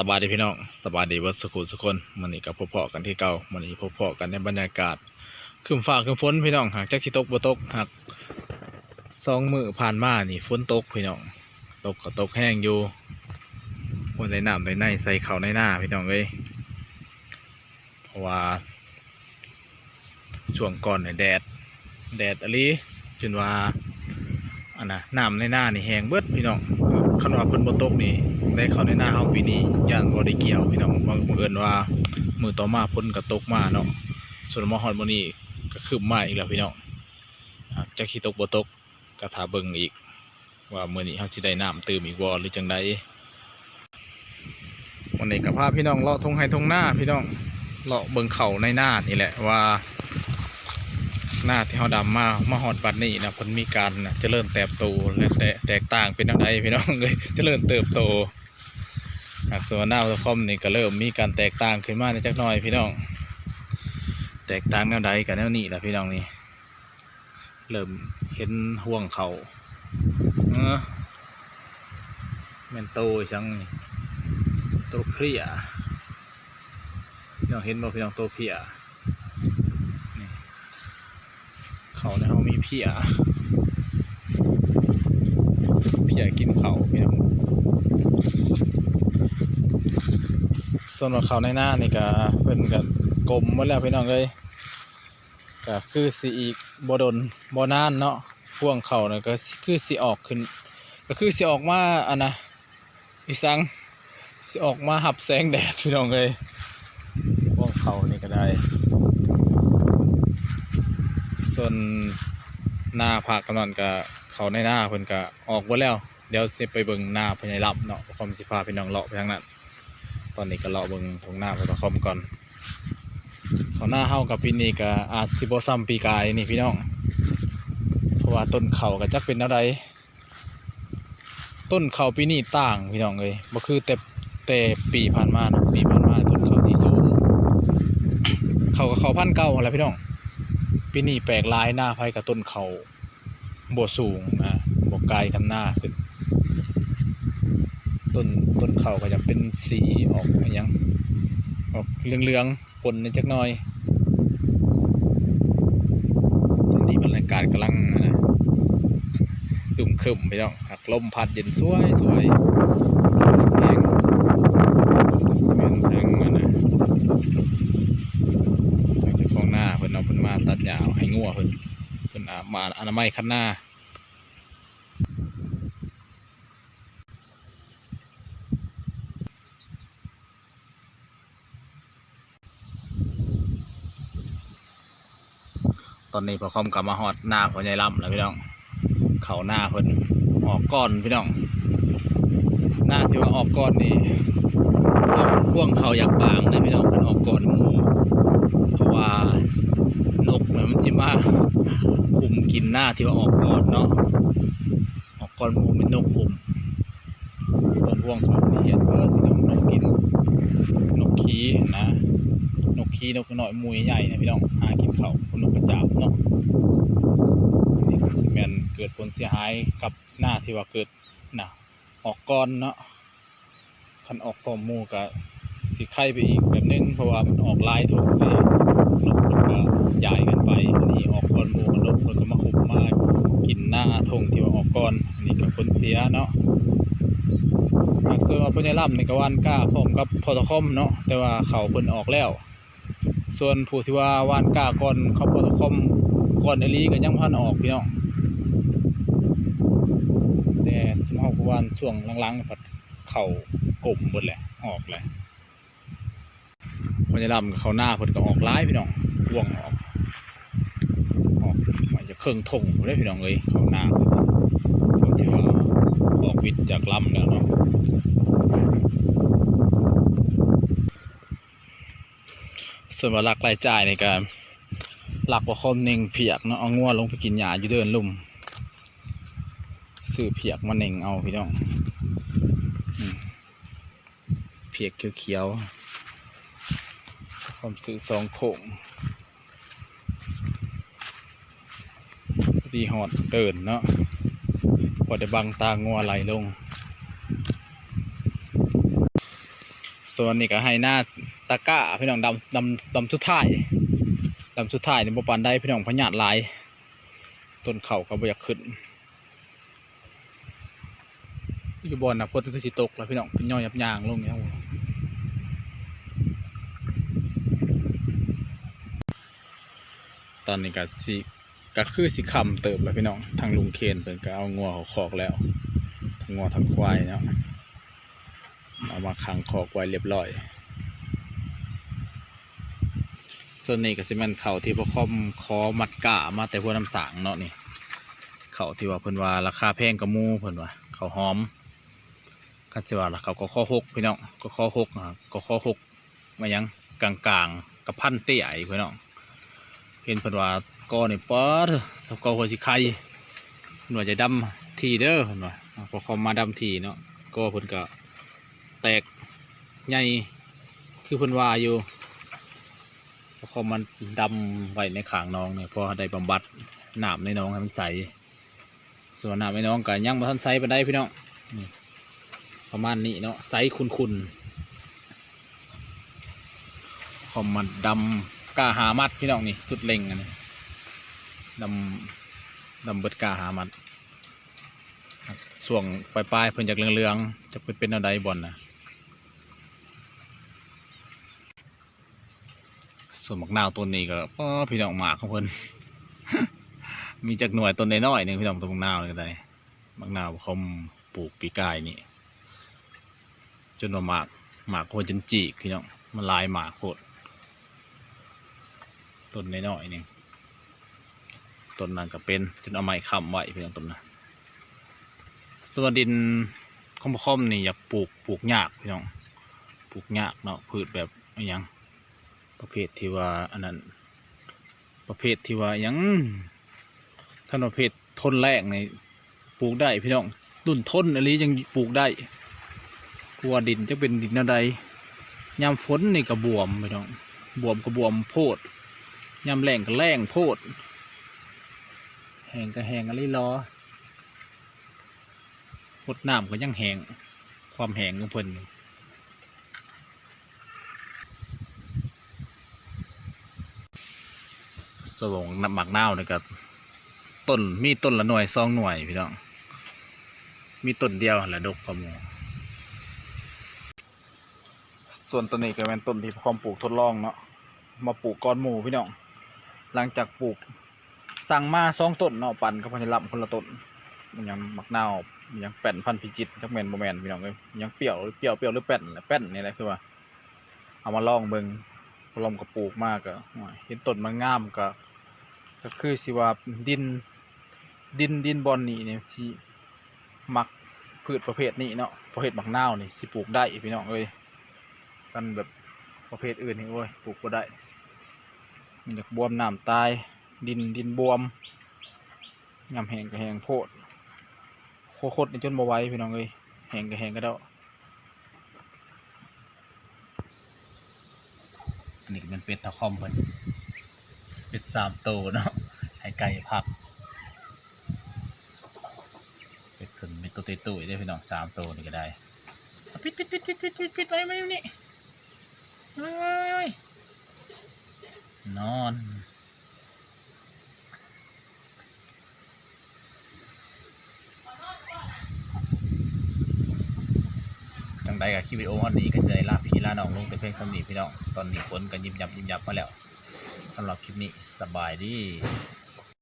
สบายดีพี่น้องสบายดีวัดสกุลสุคนมันนี้กับพบเพาะกันที่เก่ามันนี้พบเพาะกันในบรรยากาศคืมฟ้าคืมฝนพี่น้องหากจากที่ตกบ่ตกหากสองมือผ่านมานี่ฝนตกพี่น้องตกก็ตกแห้งอยู่วันในน้ำในในใส่เข่าในหน้าพี่น้องเลยเพราะว่าช่วงก่อนเนี่ยแดดแดดอะไรจนว่าอันน่ะน้ำในหน้านี่แห้งเบิดพี่น้อง ขนว่าเพิ่นบ่ตกนี่ได้เข้าในหน้าเฮาปีนี้ย่านบ่ได้เกี่ยวพี่น้องบังเอิญว่ามือต่อมาฝนก็ตกมาเนาะส่วนมาฮอดมื้อนี้ก็คืบมาอีกแล้วพี่น้องจักสิตกบ่ตกก็ถ้าเบิ่งอีก ว่ามื้อนี้เฮาสิได้น้ำเติมอีกบ่หรือจังใดวันนี้ก็พาพี่น้องเลาะทงไห้ทงหน้าพี่น้องเลาะเบิ่งเขาในหน้านี่แหละว่า หน้าที่เฮาดำมามาฮอดบัดนี้นะเพิ่นมีการนะจะเริญเติบโตและแตแตกต่างเป็นจังไดพี่น้องเลยจะเริญเติบโตหากส่วนหน้าคอมนี่ก็เริ่มมีการแตกต่างขึ้นมาในจักหน่อยพี่น้อง แตกต่างแนวใดกับแนวนี้แหละพี่น้องนี่เริ่มเห็นห่วงเขาเออแมนโตจังนี่โตเพรียพี่น้องเห็นบ่พี่น้องโตเพรียนี่ เขาในห้องมีเพียเพียกินเขาพี่น้องส่วนว่าเขาในหน้านี่ก็เพิ่นก็กลมหมดแล้วพี่น้องเอ้ยก็คือสิอีกบดนบนานเนาะพ่วงเขานี่ก็คือสิออกขึ้น ก็คือสิออกมาอันนะอีสังสิออกมาหับแสงแดดพี่น้องเอ้ยพ่วงเขานี่ก็ได้ ส่วนหน้าภาคกำนันก็เขาในหน้าเพิ่นก็ออกหมดแล้ว เดี๋ยวสิไปเบิ่งหน้าพญายลับเนาะความสิพาพี่น้องเลาะไปทางนั้น ตอนนี้ก็เลาะเบิ่งตรงหน้าพระคอมก่อนเขาหน้าเฮากับปีนี้ก็อาจสิบ่ซ้ำปีกายนี่พี่น้อง เพราะว่าต้นเขาก็จักเป็นแนวใดต้นเขาปีนี้ต่างพี่น้องเอ้ยบ่คือแต่แต่ปีผ่านมานะปีผ่านมาต้นเขาที่สูง เขาก็เขาพันเก้าอะไรพี่น้อง ปีนี้แปลกลายหน้าไผกับต้นเขาบ่สูงนะบ่ไกลกันหน้าขึ้น ต้นต้นเขาก็จะเป็นสีออกอะไรยังออกเหลืองๆปนนจักหน่อยตอนนี้บรรยากาศกำลังนะดุ่มครึมไปแล้วหักลมพัดเย็นสวยสวยแห้งแห้งนะทางเจ้าของหน้าเพิ่นเอามตัดหญ้าให้งัวเพิ่นเพิ่นอาบมาอนามัยคันหน้าตอนนี้พอคอมกลับมาฮอดหน้าพ่อใหญ่ลำแล้วพี่น้อง เขาหน้าเพิ่นออกก้อนพี่น้อง หน้าที่ว่าออกก้อนนี่พ่วงพ่วงเขาอยากบางเลยพี่น้องเพิ่นออกก้อนหมูเพราะว่า นกเนี่ยมันสิมาคุมกินหน้าที่ว่าออกก้อนเนาะออกก้อนมูเป็นนกคุมต้นพ่วงเขานี่เห็นเพิ่นพี่น้องนกกินนกขี้นะนกขี้นกหน้อยมูใหญ่นะพี่น้องหากินเขาคนนกกระจาบเนาะนี่ก็สิแมนเกิดผลเสียหายกับหน้าที่ว่าเกิดน่ะออกก้อนเนาะคันออกพร้อมมูก็สิไข่ไปอีกแบบนึงเพราะว่ามันออกลายถูกเลย นกมันก็ใหญ่กันไปอันนี้ออกก้อนหมูนกมันก็มาขุบมากกินหน้าทงที่ว่าออกก้อนอันนี้ก็ผลเสียเนาะหากส่วนว่าเพิ่นได้รับในกวานกล้าพร้อมกับพอตคอมเนาะแต่ว่าเขาเพิ่นออกแล้ว ส่วนผู้ที่ว่าวานกล้าก่อนเขาพอตคอมก่อนเอลีก็ยังพันออกพี่น้องแต่สมเฮาผู้วานช่วงหลังๆพัดเขากลมหมดแหละออกแหละ เพิ่นได้รับเขาหน้าเพิ่นก็ออกหลายพี่น้องว่วงออกออกมันจะเครื่องทงบ่ได้พี่น้องเอ้ยเขาหน้าเขาที่ว่าออกวิทย์จากลำแล้วเนาะส่วนวาหลักรายจ่ายในการหลักว่าคมเน่งเพียกเนาะเอางัวลงไปกินหญ้าอยู่เดินลุ่มซื้อเพียกมาเน่งเอาพี่น้องเพียกเขียวๆ คอมซื้อสองโขงดีหอดเดินเนาะพอได้บังตางัวไหลลง ส่วนนี้ก็ให้หน้าตะก้าพี่น้องดำดำดำสุดท้ายดำสุดท้ายในี่บ่ปานได้พี่น้องพญาตหลายต้นเข่าก็บอยากขึ้นอยู่บอนนะพดคือสิตกแล้วพี่น้องเป็นย่อยยับยางลงเนี่ย ตอนนี้ก็สิก็คือสิคำเติบแล้วพี่น้องทางลุงเคนเพิ่นก็เอางัวเขาคอกแล้วทั้งงัวทั้งควายเนาะเอามาขังคอกไว้เรียบร้อย ส่วนนี้ก็สิแม่นเข่าที่พ่อคอมคอมัดกะมาแต่หัวน้ำสางเนาะนี่เข่าที่ว่าเพิ่นว่าราคาแพงกระมูเพิ่นว่าเขาหอมกันสิว่าละเขาก็ข้อหกพี่น้องก็ข้อหกอะก็ข้อหกมายังกลางๆกับพันเตี้ยอีกพี่น้อง เห็นเพิ่นว่าก็นี่ป๊อดสกอหัวสิไข่หน่วยจะดำทีเด้อเพิ่นว่าอะพอเขามาดำทีเนาะก็เพิ่นก็แตกใหญ่คือเพิ่นว่าอยู่พอเขามันดำไว้ในขางน้องเนี่ยพอได้บำบัดหน้ำในน้องให้มันใสส่วนหน้ำไม่น้องก็ยังบ่ทันไซส์ไปได้พี่น้องประมาณนี้เนาะไซส์คุนๆคอมมันดำ กาหามัดพี่น้องนี่สุดเล็งอันนี้ดำดำเบิดกาหามัดส่วงปลายปลายเพิ่นจากเหลืองๆจะเป็นเป็นอะไรบอลนะส่วนหมักนาวตัวนี้ก็พี่น้องหมากของเพิ่นมีจากหน่วยต้นน้อยๆหนึ่งพี่น้องต้นมะนาวเลยก็ได้มะนาวเขาปลูกปีกายนี่จนว่าหมากหมากโคตรจนจีกพี่น้องมันลายหมากโคตร ต้นน้อยๆนึ่ต้นนั้นก็เป็นจนเอาไม้ค้ำไว้พี่น้องต้นนั้นส่วนดินคอมๆนี่อยากปลูกปลูกหยากพี่น้องปลูกหยาเนาะพืชแบบอหยังประเภทที่ว่าอันนั้นประเภทที่ว่าหยังขนมเพชรทนแรงในปลูกได้พี่น้องตุ่นทนอะไรยังปลูกได้กลัวดินจะเป็นดินอะไรยามฝนนี่ก็บวมพี่น้องบวมก็บวมโพด ยามแรงก็แรงโพดแหงก็แหงอะไรรอพดน้ำก็ยังแหงความแหงของเพิ่นสวงน้ำหมักนาวนี่ก็ต้นมีต้นละหน่วยสองหน่วยพี่น้องมีต้นเดียวและดกกว่าหมูส่วนต้นนี้ก็เป็นต้นที่พร้อมปลูกทดลองเนาะมาปลูกก้อนหมูพี่น้อง หลังจากปลูกสั่งมาสองต้นเนาะปั่นกับพันธุ์ลับคนละต้นมันยังมักเน่ามันยังแป้นพันธุ์พิจิตจักแมนโมแมนพี่น้องเลยยังเปรี้ยวเปรี้ยวเปรี้ยวหรือแป้นแป้นนี่แหละคือว่า เอามาลองเบิ่งพอลองกับปลูกมากก็เห็นต้นมันงามก็ก็คือสิว่าดินดินดินบอลนี่เนี่ยสิมักพืชประเภทนี้เนาะประเภทมักเน่านี่สิปลูกได้พี่น้องเอ้ยกันแบบประเภทอื่นนี่โอ้ยปลูกก็ได้ มันจากบวมน้ำตาย ดินดินบวมยำแห้งก็แห้งโพดโคตรในจนบ่ไหว้พี่น้องเอ้ยแห้งก็แห้งก็ได้อันนี้เป็นเป็ดตะคอมเพิ่นเป็ดสามตัวเนาะให้ไก่พักเป็ดขึ้นเป็นตัวตุยได้พี่น้องสามตัวนี่ก็ได้เอาปิดปิดปิดปิดปิดปิดปิดไว้ไว้นี่ไว้ไว้ไว้ นอนจังใดกับคลิปวิดีโอวันนี้ก็จะได้ลาพี่ลาน้องลงแต่เพียงสำนีพี่น้อง ตอนนี้ฝนกันยิบยับยิบยับมาแล้วสำหรับคลิปนี้สบายดี